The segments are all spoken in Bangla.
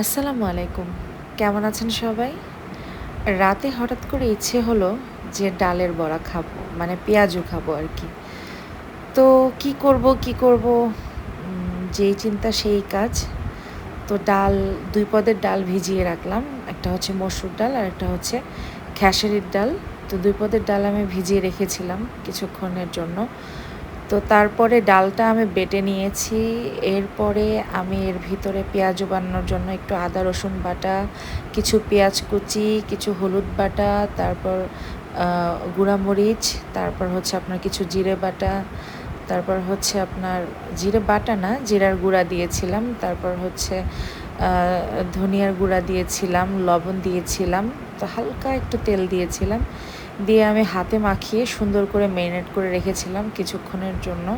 আসসালামু আলাইকুম। কেমন আছেন সবাই? রাতে হঠাৎ করে ইচ্ছে হলো যে ডালের বড়া খাব মানে পেঁয়াজু খাব আর কি। তো কি করব কি করব? যেই চিন্তা সেই কাজ। তো ডাল, দুই পদের ডাল ভিজিয়ে রাখলাম। একটা হচ্ছে মসুর ডাল আর একটা হচ্ছে খেসারির ডাল। তো দুই পদের ডাল আমি ভিজিয়ে রেখেছিলাম কিছুক্ষণের জন্য। তো তারপরে ডালটা আমি বেটে নিয়েছি। এরপরে আমি এর ভিতরে পেঁয়াজ বানানোর জন্য একটু আদা, রসুন বাটা, কিছু পেঁয়াজ কুচি, কিছু হলুদ বাটা, তারপর গুঁড়ামরিচ তারপর হচ্ছে আপনার কিছু জিরে বাটা, তারপর হচ্ছে আপনার জিরে বাটা না, জিরার গুঁড়া দিয়েছিলাম, তারপর হচ্ছে ধনিয়ার গুঁড়া দিয়েছিলাম, লবণ দিয়েছিলাম, তো হালকা একটু তেল দিয়েছিলাম। দিয়ে আমি হাতে মাখিয়ে সুন্দর করে মেরিনেট করে রেখেছিলাম কিছুক্ষণের জন্য।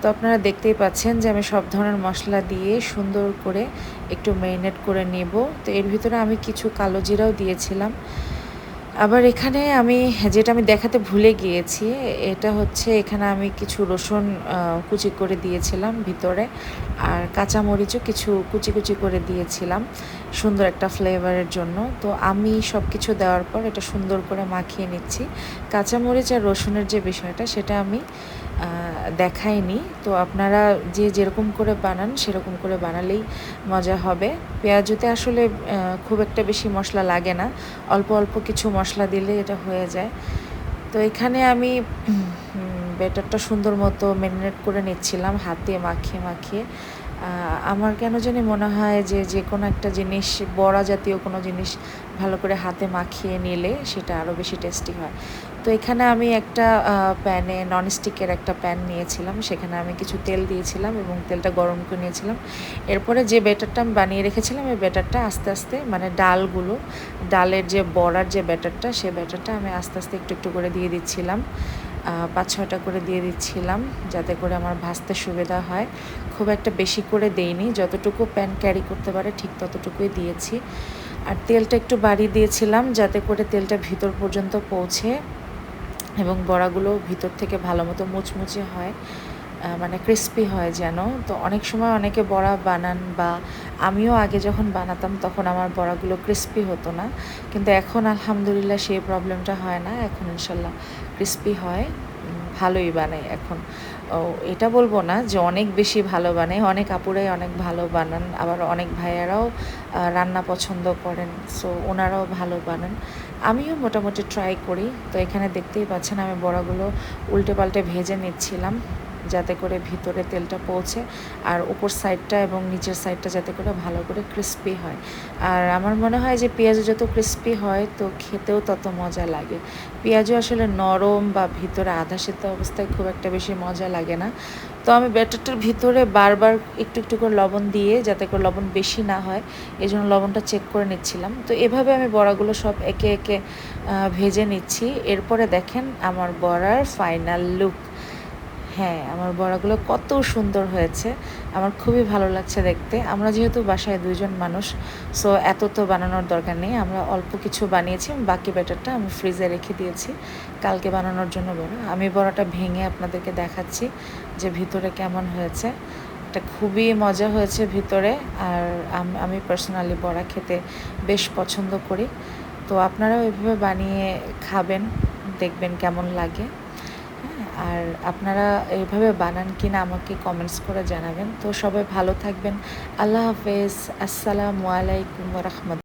তো আপনারা দেখতেই পাচ্ছেন যে আমি সব ধরনের মশলা দিয়ে সুন্দর করে একটু মেরিনেট করে নেব। তো এর ভিতরে আমি কিছু কালো জিরাও দিয়েছিলাম। আবার এখানে আমি, যেটা আমি দেখাতে ভুলে গিয়েছি, এটা হচ্ছে এখানে আমি কিছু রসুন কুচি করে দিয়েছিলাম ভিতরে, আর কাঁচামরিচও কিছু কুচি কুচি করে দিয়েছিলাম, সুন্দর একটা ফ্লেভারের জন্য। তো আমি সব কিছু দেওয়ার পর এটা সুন্দর করে মাখিয়ে নিচ্ছি। কাঁচামরিচ আর রসুনের যে বিষয়টা, সেটা আমি দেখাইনি। তো আপনারা যে যেরকম করে বানান, সেরকম করে বানালেই মজা হবে। পেঁয়াজুতে আসলে খুব একটা বেশি মশলা লাগে না। অল্প অল্প কিছু মশলা দিলে এটা হয়ে যায়। তো এখানে আমি বেটারটা সুন্দর মতো ম্যারিনেট করে নিচ্ছিলাম, হাতে মাখিয়ে মাখিয়ে। আমার কেন জানি মনে হয় যে যে কোনো একটা জিনিস, বড়া জাতীয় কোনো জিনিস ভালো করে হাতে মাখিয়ে নিলে সেটা আরও বেশি টেস্টি হয়। তো এখানে আমি একটা প্যানে ননস্টিকের একটা প্যান নিয়েছিলাম। সেখানে আমি কিছু তেল দিয়েছিলাম এবং তেলটা গরম করে নিয়েছিলাম। এরপরে যে ব্যাটারটা আমি বানিয়ে রেখেছিলাম, এই ব্যাটারটা আস্তে আস্তে মানে ডালগুলো, ডালের যে বড়ার যে ব্যাটারটা, সে ব্যাটারটা আমি আস্তে আস্তে একটু একটু করে দিয়ে দিচ্ছিলাম। পাঁচ ছটা করে দিয়ে দিচ্ছিলাম যাতে করে আমার ভাজতে সুবিধা হয়। খুব একটা বেশি করে দেইনি। যতটুকু প্যান ক্যারি করতে পারে, ঠিক ততটুকুই দিয়েছি। আর তেলটা একটু বাড়িয়ে দিয়েছিলাম যাতে করে তেলটা ভিতর পর্যন্ত পৌঁছে। এবং বড়াগুলো ভিতর থেকে ভালো মতো মুচমুচে হয় মানে ক্রিস্পি হয় যেন। তো অনেক সময় অনেকে বড়া বানান বা আমিও আগে যখন বানাতাম তখন আমার বড়াগুলো ক্রিস্পি হতো না। কিন্তু এখন আলহামদুলিল্লাহ সেই প্রবলেমটা হয় না। এখন ইনশাল্লাহ ক্রিস্পি হয়। ভালোই বানাই এখন। এটা বলব না যে অনেক বেশি ভালো বানাই, অনেক আপুরাই অনেক ভালো বানান, আবার অনেক ভাইয়ারাও রান্না পছন্দ করেন, সো ওনারাও ভালো বানান। আমিও মোটামুটি ট্রাই করি, তো এখানে দেখতেই পাচ্ছেন আমি বড়াগুলো উল্টে পাল্টে ভেজে নিচ্ছিলাম। যাতে করে ভিতরে তেলটা পৌঁছে আর উপর সাইডটা এবং নিচের সাইডটা যাতে করে ভালো করে ক্রিস্পি হয়। আর আমার মনে হয় যে পেঁয়াজ যত ক্রিস্পি হয় তো খেতেও তত মজা লাগে। পেঁয়াজও আসলে নরম বা ভিতরে আধা সেদ্ধ অবস্থায় খুব একটা বেশি মজা লাগে না। তো আমি ব্যাটারটার ভিতরে বারবার একটু একটু করে লবণ দিয়ে যাতে করে লবণ বেশি না হয় এই জন্য লবণটা চেক করে নিচ্ছিলাম। তো এভাবে আমি বড়াগুলো সব একে একে ভেজে নিচ্ছি। এরপরে দেখেন আমার বড়ার ফাইনাল লুক হ্যাঁ আমার বড়াগুলো কত সুন্দর হয়েছে। আমার খুবই ভালো লাগছে দেখতে। আমরা যেহেতু বাসায় দুইজন মানুষ সো এত তো বানানোর দরকার নেই। আমরা অল্প কিছু বানিয়েছি, বাকি ব্যাটারটা আমি ফ্রিজে রেখে দিয়েছি। কালকে বানানোর জন্য বড়া। আমি বড়াটা ভেঙে আপনাদেরকে দেখাচ্ছি যে ভিতরে কেমন হয়েছে। এটা খুবই মজা হয়েছে ভিতরে, আর আমি পার্সোনালি বড়া খেতে বেশ পছন্দ করি। তো আপনারাও এভাবে বানিয়ে খাবেন, দেখবেন কেমন লাগে। আর আপনারা এইভাবে বানান কি না আমাকে কমেন্টস করে জানাবেন। তো সবাই ভালো থাকবেন। আল্লাহ হাফেজ। আসসালামু আলাইকুম রহমত